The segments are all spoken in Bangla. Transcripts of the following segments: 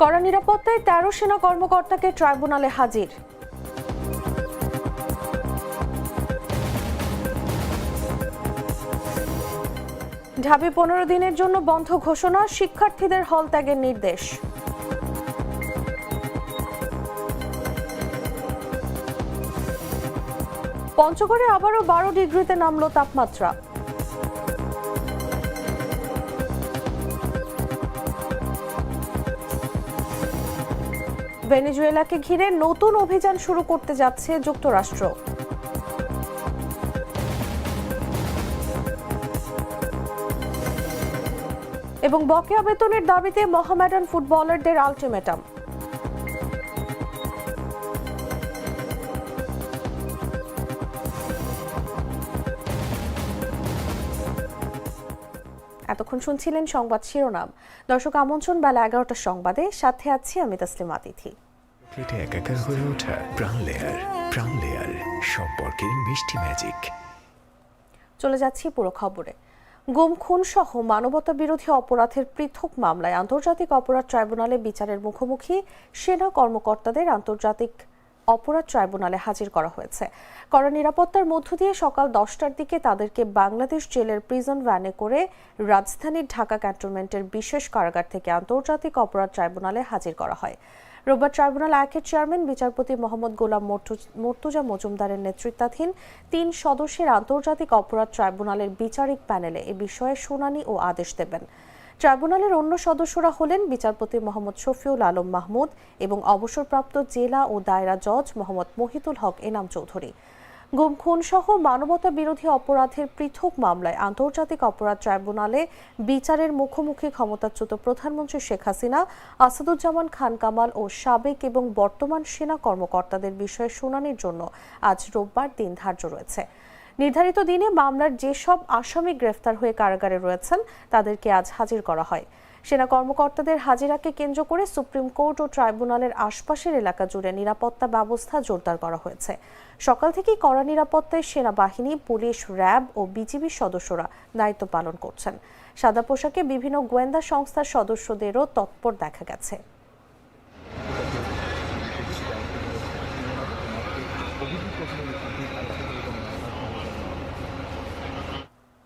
কড়া নিরাপত্তায় তেরো সেনা কর্মকর্তাকে ট্রাইব্যুনালে হাজির। ঢাবি পনেরো দিনের জন্য বন্ধ ঘোষণা, শিক্ষার্থীদের হল ত্যাগের নির্দেশ। পঞ্চগড়ে আবারও বারো ডিগ্রিতে নামলো তাপমাত্রা। ভেনেজুয়েলাকে ঘিরে নতুন অভিযান শুরু করতে যাচ্ছে যুক্তরাষ্ট্র। এবং বকেয়া বেতনের দাবিতে মহামেডান ফুটবলারদের আলটিমেটাম। এতক্ষণ শুনছিলেন সংবাদ শিরোনাম। দর্শক আমন্ত্রণ বেলা এগারোটার সংবাদে। সাথে আছি আমি তসলিমা তিথি প্লেটে একাকার হয়ে ওঠা প্রাণ লেয়ার প্রাণ লেয়ার সম্পর্কের মিষ্টি ম্যাজিক। চলে যাচ্ছি পুরো খবরে। গুম খুন সহ মানবতা বিরোধী অপরাধের পৃথক মামলায় আন্তর্জাতিক অপরাধ ট্রাইব্যুনালে বিচারের মুখোমুখি সেনা কর্মকর্তাদের আন্তর্জাতিক অপরাধ ট্রাইব্যুনালে হাজির করা হয়েছে। কড়া নিরাপত্তার মধ্য দিয়ে সকাল দশটার দিকে তাদেরকে বাংলাদেশ জেলের প্রিজন ভ্যানে করে রাজধানীর ঢাকা ক্যান্টনমেন্টের বিশেষ কারাগার থেকে আন্তর্জাতিক অপরাধ ট্রাইব্যুনালে হাজির করা হয়। রোববার ট্রাইব্যুনাল একের চেয়ারম্যান, বিচারপতি মোহাম্মদ গোলাম মর্তুজা মজুমদারের নেতৃত্বাধীন তিন সদস্যের আন্তর্জাতিক অপরাধ ট্রাইব্যুনালের বিচারিক প্যানেলে এ বিষয়ে শুনানি ও আদেশ দেবেন। ট্রাইব্যুনালের অন্য সদস্যরা হলেন বিচারপতি মোহাম্মদ শফিউল আলম মাহমুদ এবং অবসরপ্রাপ্ত জেলা ও দায়রা জজ মোহাম্মদ মহিতুল হক এনাম চৌধুরী। গুম, খুন সহ মানবতা বিরোধী অপরাধের পৃথক মামলায় আন্তর্জাতিক অপরাধ ট্রাইব্যুনালে বিচারের মুখোমুখি ক্ষমতাচ্যুত প্রধানমন্ত্রী শেখ হাসিনা, আসাদুজ্জামান খান কামাল ও সাবেক এবং বর্তমান সেনা কর্মকর্তাদের বিষয়ে শুনানির জন্য আজ রোববার দিন ধার্য রয়েছে। নির্ধারিত দিনে মামলার যেসব আসামি গ্রেফতার হয়ে কারাগারে রয়েছেন, তাদেরকে আজ হাজির করা হয়। সেনা কর্মকর্তাদের হাজিরাকে কেন্দ্র করে সুপ্রিম কোর্ট ও ট্রাইব্যুনালের আশপাশের এলাকা জুড়ে নিরাপত্তা ব্যবস্থা জোরদার করা হয়েছে। সকাল থেকেই কড়া নিরাপত্তায় সেনাবাহিনী, পুলিশ, র্যাব ও বিজিবির সদস্যরা দায়িত্ব পালন করছেন। সাদা পোশাকে বিভিন্ন গোয়েন্দা সংস্থার সদস্যদেরও তৎপর দেখা গেছে।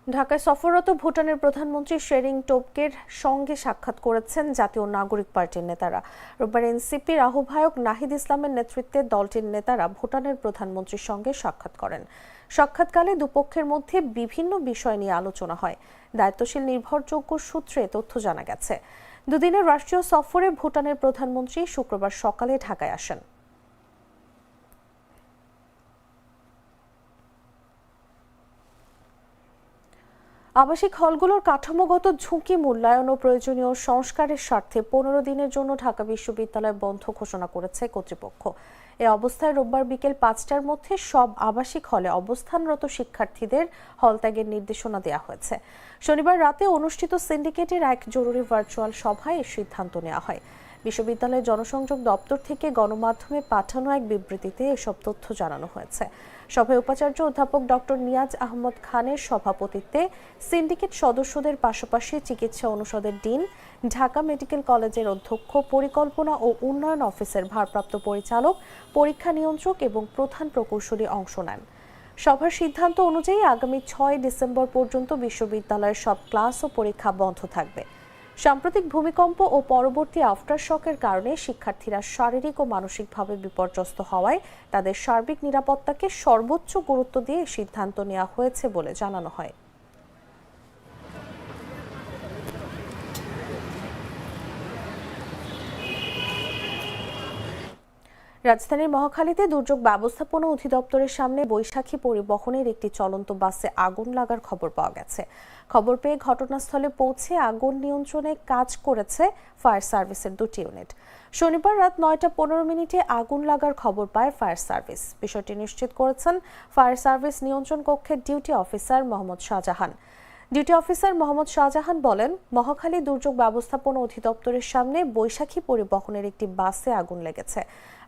ঢাকায় সফররত ভুটানের প্রধানমন্ত্রী শেরিং টোপকের সঙ্গে সাক্ষাৎ করেছেন জাতীয় নাগরিক পার্টির নেতারা। রোববার এনসিপির আহ্বায়ক নাহিদ ইসলামের নেতৃত্বে দলটির নেতারা ভুটানের প্রধানমন্ত্রীর সঙ্গে সাক্ষাৎ করেন। সাক্ষাৎকালে দুপক্ষের মধ্যে বিভিন্ন বিষয় নিয়ে আলোচনা হয়। দায়িত্বশীল নির্ভরযোগ্য সূত্রে তথ্য জানা গেছে। দুদিনের রাষ্ট্রীয় সফরে ভুটানের প্রধানমন্ত্রী শুক্রবার সকালে ঢাকায় আসেন। আবাসিক হলগুলোর কাঠামোগত ঝুঁকি মূল্যায়ন ও প্রয়োজনীয় সংস্কারের স্বার্থে পনেরো দিনের জন্য ঢাকা বিশ্ববিদ্যালয় বন্ধ ঘোষণা করেছে কর্তৃপক্ষ। এ অবস্থায় রোববার বিকেল পাঁচটার মধ্যে সব আবাসিক হলে অবস্থানরত শিক্ষার্থীদের হল ত্যাগের নির্দেশনা দেওয়া হয়েছে। শনিবার রাতে অনুষ্ঠিত সিন্ডিকেটের এক জরুরি ভার্চুয়াল সভায় এ সিদ্ধান্ত নেওয়া হয়। বিশ্ববিদ্যালয়ের জনসংযোগ দপ্তর থেকে গণমাধ্যমে পাঠানো এক বিবৃতিতে এসব তথ্য জানানো হয়েছে। সভায় উপাচার্য অধ্যাপক ডক্টর নিয়াজ আহমদ খানের সভাপতিত্বে সিন্ডিকেট সদস্যদের পাশাপাশি চিকিৎসা অনুষদের ডিন, ঢাকা মেডিকেল কলেজের অধ্যক্ষ, পরিকল্পনা ও উন্নয়ন অফিসের ভারপ্রাপ্ত পরিচালক, পরীক্ষা নিয়ন্ত্রক এবং প্রধান প্রকৌশলী অংশ নেন। সভার সিদ্ধান্ত অনুযায়ী আগামী ছয় ডিসেম্বর পর্যন্ত বিশ্ববিদ্যালয়ের সব ক্লাস ও পরীক্ষা বন্ধ থাকবে। সাম্প্রতিক ভূমিকম্প ও পরবর্তী আফটার শকের কারণে শিক্ষার্থীরা শারীরিক ও মানসিকভাবে বিপর্যস্ত হওয়ায় তাদের সার্বিক নিরাপত্তাকে সর্বোচ্চ গুরুত্ব দিয়ে সিদ্ধান্ত নেওয়া হয়েছে বলে জানানো হয়। রাজধানীর মহাখালীতে দুর্যোগ ব্যবস্থাপনা অধিদপ্তরের সামনে বৈশাখী পরিবহনের একটি চলন্ত বাসে আগুন লাগার খবর পাওয়া গেছে। খবর পেয়ে ঘটনাস্থলে পৌঁছে আগুন নিয়ন্ত্রণে কাজ করেছে ফায়ার সার্ভিসের দুটি ইউনিট। শনিবার রাত নয়টা পনেরো মিনিটে আগুন লাগার খবর পায় ফায়ার সার্ভিস। বিষয়টি নিশ্চিত করেছেন ফায়ার সার্ভিস নিয়ন্ত্রণ কক্ষের duty officer Mohammad Shahjahan. Duty officer Mohammad Shahjahan বলেন, মহাখালী দুর্যোগ ব্যবস্থাপনা অধিদপ্তরের সামনে বৈশাখী পরিবহনের একটি বাসে আগুন লেগেছে।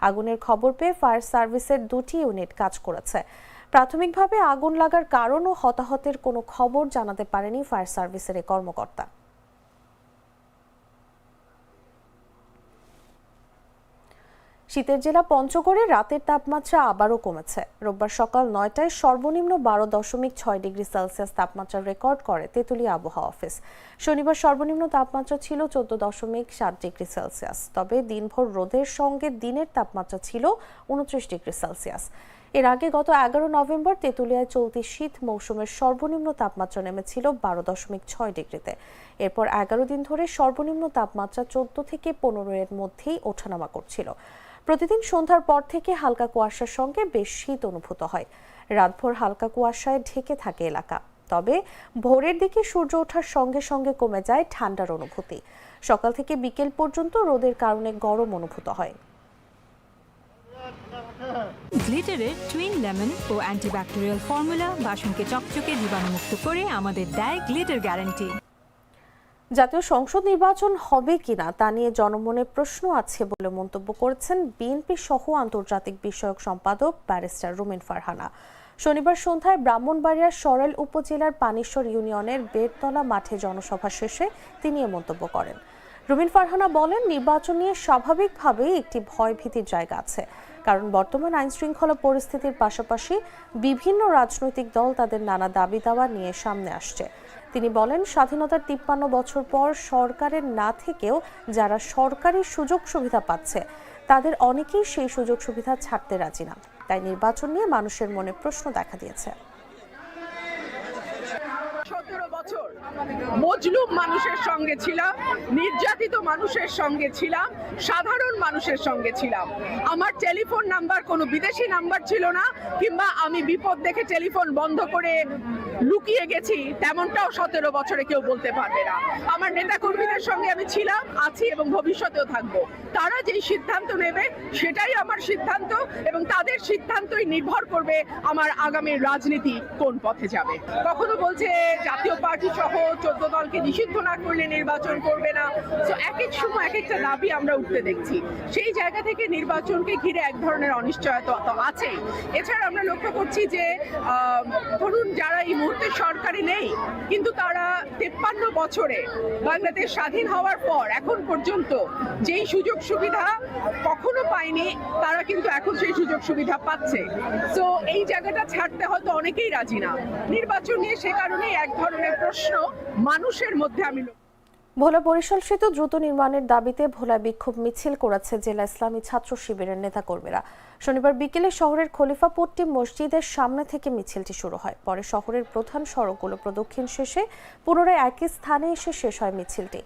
আগুনের খবর পেয়ে ফায়ার সার্ভিসের দুটি ইউনিট কাজ করেছে। প্রাথমিকভাবে আগুন লাগার কারণ ও হতাহতের কোনো খবর জানাতে পারেনি ফায়ার সার্ভিসের কর্মকর্তা। শীতের জেলা পঞ্চগড়ে রাতের তাপমাত্রা আবারও কমেছে। রোববার সকাল নয়টায় সর্বনিম্ন বারো দশমিক ছয় ডিগ্রি সেলসিয়াস তাপমাত্রা রেকর্ড করে তেঁতুলিয়া আবহাওয়া অফিস। শনিবার সর্বনিম্ন তাপমাত্রা ছিল চোদ্দ দশমিক সাত ডিগ্রি সেলসিয়াস, তবে দিনভর রোদের সঙ্গে দিনের তাপমাত্রা ছিল উনত্রিশ ডিগ্রি সেলসিয়াস। এর আগে গত এগারো নভেম্বর তেঁতুলিয়ায় চলতি শীত মৌসুমের সর্বনিম্ন তাপমাত্রা নেমেছিল বারো দশমিক ছয় ডিগ্রিতে। এরপর এগারো দিন ধরে সর্বনিম্ন তাপমাত্রা চোদ্দ থেকে পনেরো এর মধ্যেই ওঠানামা করছিল। প্রতিদিন সন্ধ্যার পর থেকে হালকা কুয়াশার সঙ্গে বেশ শীত অনুভূত হয়। রাতভর হালকা কুয়াশায় ঢেকে থাকে এলাকা। তবে ভোরের দিকে সূর্য ওঠার সঙ্গে সঙ্গে কমে যায় ঠান্ডার অনুভূতি। সকাল থেকে বিকেল পর্যন্ত রোদের কারণে গরম অনুভূত হয়। গ্লিটারের টুইন লেমন ও অ্যান্টিব্যাকটেরিয়াল ফর্মুলা বাসনকে চকচকে জীবাণুমুক্ত করে আমাদের দেয় গ্লিটার গ্যারান্টি। জাতীয় সংসদ নির্বাচন হবে কিনা তা নিয়ে জনমনে প্রশ্ন আছে বলে মন্তব্য করেছেন বিএনপি সহ আন্তর্জাতিক বিষয়ক সম্পাদক ব্যারিস্টার রুমিন ফারহানা। শনিবার সন্ধ্যায় ব্রাহ্মণবাড়িয়ার সরেল উপজেলার পানিশ্বর ইউনিয়নের বেরতলা মাঠে জনসভা শেষে তিনি এ মন্তব্য করেন। রুমিন ফারহানা বলেন, নির্বাচন নিয়ে স্বাভাবিকভাবেই একটি ভয়ভীতির জায়গা আছে। কারণ বর্তমান আইন শৃঙ্খলা পরিস্থিতির পাশাপাশি বিভিন্ন রাজনৈতিক দল তাদের নানা দাবি দাওয়া নিয়ে সামনে আসছে। তিনি বলেন, স্বাধীনতার তিপ্পান্ন বছর পর সরকারের না থেকেও যারা সরকারি সুযোগ সুবিধা পাচ্ছে, তাদের অনেকেই সেই সুযোগ সুবিধা ছাড়তে রাজি না। তাই নির্বাচন নিয়ে মানুষের মনে প্রশ্ন দেখা দিয়েছে সতেরো বছর মজলুম মানুষের সঙ্গে ছিলাম, নির্যাতিত মানুষের সঙ্গে ছিলাম, সাধারণ মানুষের সঙ্গে ছিলাম। আমার টেলিফোন নাম্বার কোনো বিদেশি নাম্বার ছিল না, কিংবা আমি বিপদ দেখে টেলিফোন বন্ধ করে লুকিয়ে গেছি, তেমনটাও সতেরো বছরে কেউ বলতে পারবে না। আমার নেতা কর্মীদের সঙ্গে আমি ছিলাম, আছি এবং ভবিষ্যতেও থাকব। তারা যেই সিদ্ধান্ত নেবে, সেটাই আমার সিদ্ধান্ত এবং তাদের সিদ্ধান্তই নির্ভর করবে আমার আগামী রাজনীতি কোন পথে যাবে। কখনো বলছে, জাতীয় পার্টি সহ চোদ্দ দলকে নিষিদ্ধ না করলে নির্বাচন করবে না। তো এক এক সময়, এক একটা দাবি আমরা উঠতে দেখছি। সেই জায়গা থেকে নির্বাচনকে ঘিরে এক ধরনের অনিশ্চয়তা তো আছেই। এছাড়া আমরা লক্ষ্য করছি যে ধরুন যারা এই মুহূর্তে সরকারি নেই, কিন্তু তারা তেপ্পান্ন বছরে বাংলাদেশ স্বাধীন হওয়ার পর, এখন পর্যন্ত যেই সুযোগ সুবিধা কখনো পায়নি, তারা কিন্তু এখন সেই সুযোগ সুবিধা পাচ্ছে। তো এই জায়গাটা ছাড়তে হয়তো অনেকেই রাজি না। নির্বাচন নিয়ে সে কারণেই এক ধরনের প্রশ্ন মানুষের মধ্যে আমি ভোলা বরিশাল সেতু দ্রুত নির্মাণের দাবিতে ভোলা বিক্ষোভ মিছিল করেছে জেলা ইসলামী ছাত্র শিবিরের নেতাকর্মীরা। শনিবার বিকেলে শহরের খলিফাপট্টি মসজিদের সামনে থেকে মিছিলটি শুরু হয়। পরে শহরের প্রধান সড়কগুলো প্রদক্ষিণ শেষে পুনরায় একই স্থানে এসে শেষ হয় মিছিলটি।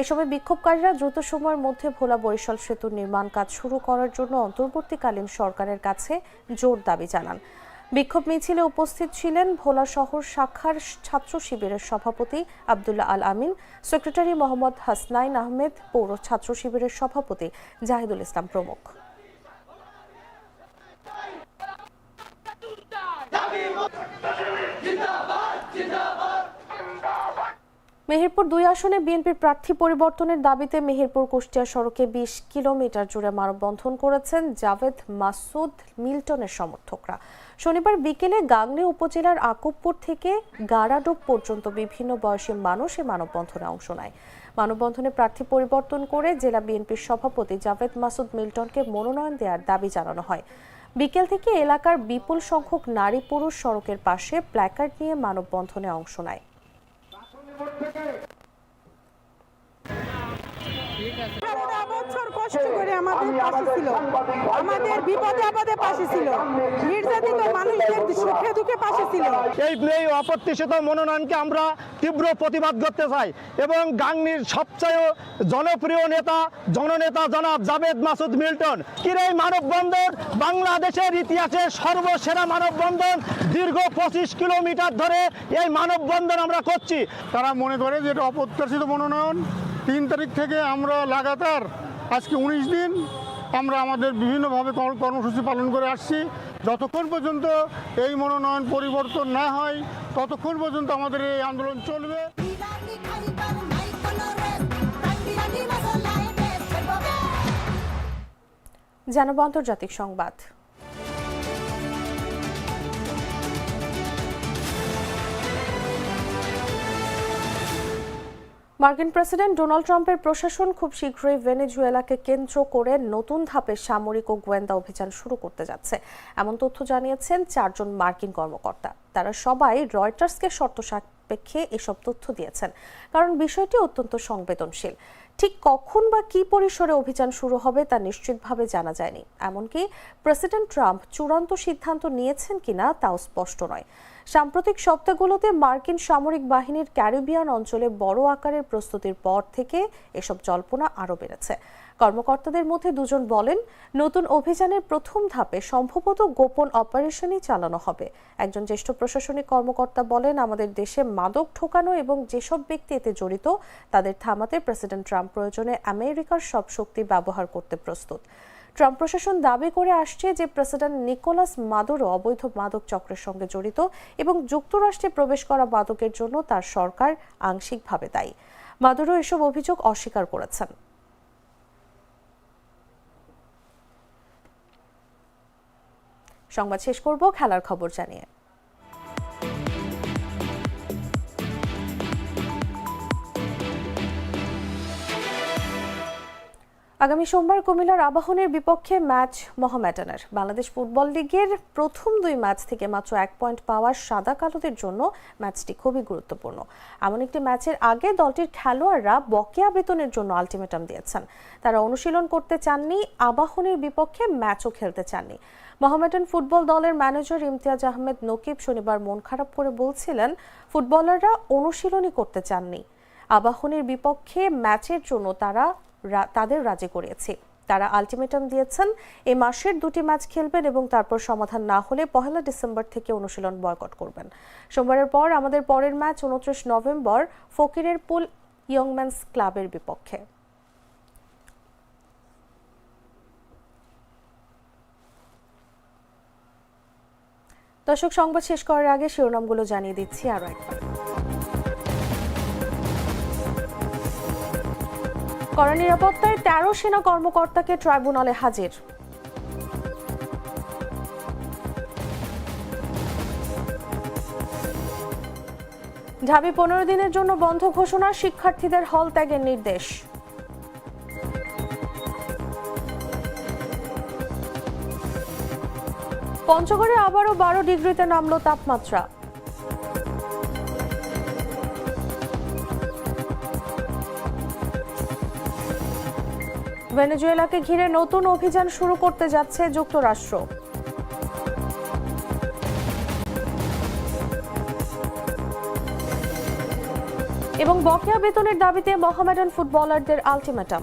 এ সময় বিক্ষোভকারীরা দ্রুত সময়ের মধ্যে ভোলা বরিশাল সেতুর নির্মাণ কাজ শুরু করার জন্য অন্তর্বর্তীকালীন সরকারের কাছে জোর দাবি জানান। বিক্ষোভ মিছিলে উপস্থিত ছিলেন ভোলা শহর শাখার ছাত্র শিবিরের সভাপতি আবদুল্লাহ আল আমিন, সেক্রেটারি মোহাম্মদ হাসনাইন আহমেদ, পৌর ছাত্র শিবিরের সভাপতি জাহিদুল ইসলাম প্রমুখ। মেহেরপুর দুই আসনে বিএনপির প্রার্থী পরিবর্তনের দাবিতে মেহেরপুর কুষ্টিয়া সড়কে বিশ কিলোমিটার জুড়ে মানববন্ধন করেছেন জাভেদ মাসুদ মিল্টনের সমর্থকরা। শনিবার বিকেলে গাংনী উপজেলার আকুবপুর থেকে গাড়াডুব পর্যন্ত বিভিন্ন বয়সী মানুষ এই মানববন্ধনে অংশ নেয়। মানববন্ধনে প্রার্থী পরিবর্তন করে জেলা বিএনপির সভাপতি জাভেদ মাসুদ মিল্টনকে মনোনয়ন দেওয়ার দাবি জানানো হয়। বিকেল থেকে এলাকার বিপুল সংখ্যক নারী পুরুষ সড়কের পাশে প্ল্যাকার্ড নিয়ে মানববন্ধনে অংশ নেয়। সারা বছর কষ্ট করে আমাদের পাশে ছিল। আমাদের বিপদে আপদে পাশে ছিল। নির্যাতিত মানুষদের সুখে দুঃখে পাশে ছিল। এই এই অপ্রত্যাশিত মনোনয়নকে আমরা তীব্র প্রতিবাদ করতে চাই এবং গাংনির সবচেয়ে জনপ্রিয় নেতা জননেতা জনাব জাভেদ মাসুদ মিল্টন। কিরে এই মানববন্ধন? বাংলাদেশের ইতিহাসে সর্বসেরা মানববন্ধন। দীর্ঘ পঁচিশ কিলোমিটার ধরে এই মানববন্ধন আমরা করছি। তারা মনে করে যে এটা অপ্রত্যাশিত মনোনয়ন। তিন তারিখ থেকে আমরা লাগাতার আজকে উনিশ দিন আমরা আমাদের বিভিন্নভাবে কর্ম- কর্মসূচি পালন করে আসছি। যতক্ষণ পর্যন্ত এই মনোনয়ন পরিবর্তন না হয়, ততক্ষণ পর্যন্ত আমাদের এই আন্দোলন চলবে। জানাব আন্তর্জাতিক সংবাদ। মার্কিন প্রেসিডেন্ট ডোনাল্ড ট্রাম্পের প্রশাসন খুব শীঘ্রই ভেনেজুয়েলাকে কেন্দ্র করে নতুন ধাপে সামরিক ও গোয়েন্দা অভিযান শুরু করতে যাচ্ছে। এমন তথ্য জানিয়েছেন চারজন মার্কিন কর্মকর্তা। তারা সবাই রয়টার্সকে শর্ত সাপেক্ষে এসব তথ্য দিয়েছেন, কারণ বিষয়টি অত্যন্ত সংবেদনশীল। ঠিক কখন বা কি পরিসরে অভিযান শুরু হবে তা নিশ্চিতভাবে জানা যায়নি। এমনকি প্রেসিডেন্ট ট্রাম্প চূড়ান্ত সিদ্ধান্ত নিয়েছেন কিনা তাও স্পষ্ট নয়। সাম্প্রতিক সপ্তাহগুলোতে মার্কিন সামরিক বাহিনীর ক্যারিবিয়ান অঞ্চলে বড় আকারের প্রস্তুতির পর থেকে এসব জল্পনা আরও বেড়েছে। কর্মকর্তাদের মধ্যে দুজন বলেন, নতুন অভিযানের প্রথম ধাপে সম্ভবত গোপন অপারেশনই চালানো হবে। একজন জ্যেষ্ঠ প্রশাসনিক কর্মকর্তা বলেন, আমাদের দেশে মাদক ঠোকানো এবং যেসব ব্যক্তি এতে জড়িত, তাদের থামাতে প্রেসিডেন্ট ট্রাম্প প্রয়োজনে আমেরিকার সব শক্তি ব্যবহার করতে প্রস্তুত। ট্রাম্প প্রশাসন দাবি করে আসছে যে প্রেসিডেন্ট নিকোলাস মাদুরো অবৈধ মাদক চক্রের সঙ্গে জড়িত এবং যুক্তরাষ্ট্রে প্রবেশ করা মাদকের জন্য তার সরকার আংশিকভাবে দায়ী। মাদুরো এসব অভিযোগ অস্বীকার করেছেন। সংবাদ শেষ করব, খেলার খবর জানিয়ে। আগামী সোমবার কুমিল্লার আবাহনের বিপক্ষে ম্যাচ মোহামেডানের। বাংলাদেশ ফুটবল লীগের প্রথম দুই ম্যাচ থেকে মাত্র এক পয়েন্ট পাওয়া সাদা কালোদের জন্য ম্যাচটি খুবই গুরুত্বপূর্ণ। এমন একটি ম্যাচের আগে দলটির খেলোয়াড়রা বকেয়া বেতনের জন্য আলটিমেটাম দিয়েছেন। তারা অনুশীলন করতে চাননি, আবাহনের বিপক্ষে ম্যাচও খেলতে চাননি। মোহামেডান ফুটবল দলের ম্যানেজার ইমতিয়াজ আহমেদ নকিব শনিবার মন খারাপ করে বলছিলেন, ফুটবলাররা অনুশীলনই করতে চাননি। আবাহনের বিপক্ষে ম্যাচের জন্য তারা তাদের রাজি করিয়েছে তারা আলটিমেটাম দিয়েছেন এই মাসের দুটি ম্যাচ খেলবেন এবং তারপর সমাধান না হলে পহেলা ডিসেম্বর থেকে অনুশীলন বয়কট করবেন। সোমবারের পর আমাদের পরের ম্যাচ উনত্রিশ নভেম্বর ফকিরের পুল ইয়ংম্যানস ক্লাবের বিপক্ষে। দর্শক, সংবাদ শেষ করার আগে শিরোনামগুলো জানিয়ে দিচ্ছি আরও একবার। কড়া নিরাপত্তায় তেরো সেনা কর্মকর্তাকে ট্রাইব্যুনালে হাজির। ঢাবি পনেরো দিনের জন্য বন্ধ ঘোষণা শিক্ষার্থীদের হল ত্যাগের নির্দেশ। পঞ্চগড়ে আবারও বারো ডিগ্রিতে নামল তাপমাত্রা। ভেনেজুয়েলাকে ঘিরে নতুন অভিযান শুরু করতে যাচ্ছে যুক্তরাষ্ট্র। এবং বকেয়া বেতনের দাবিতে মহামেডান ফুটবলারদের আলটিমেটাম।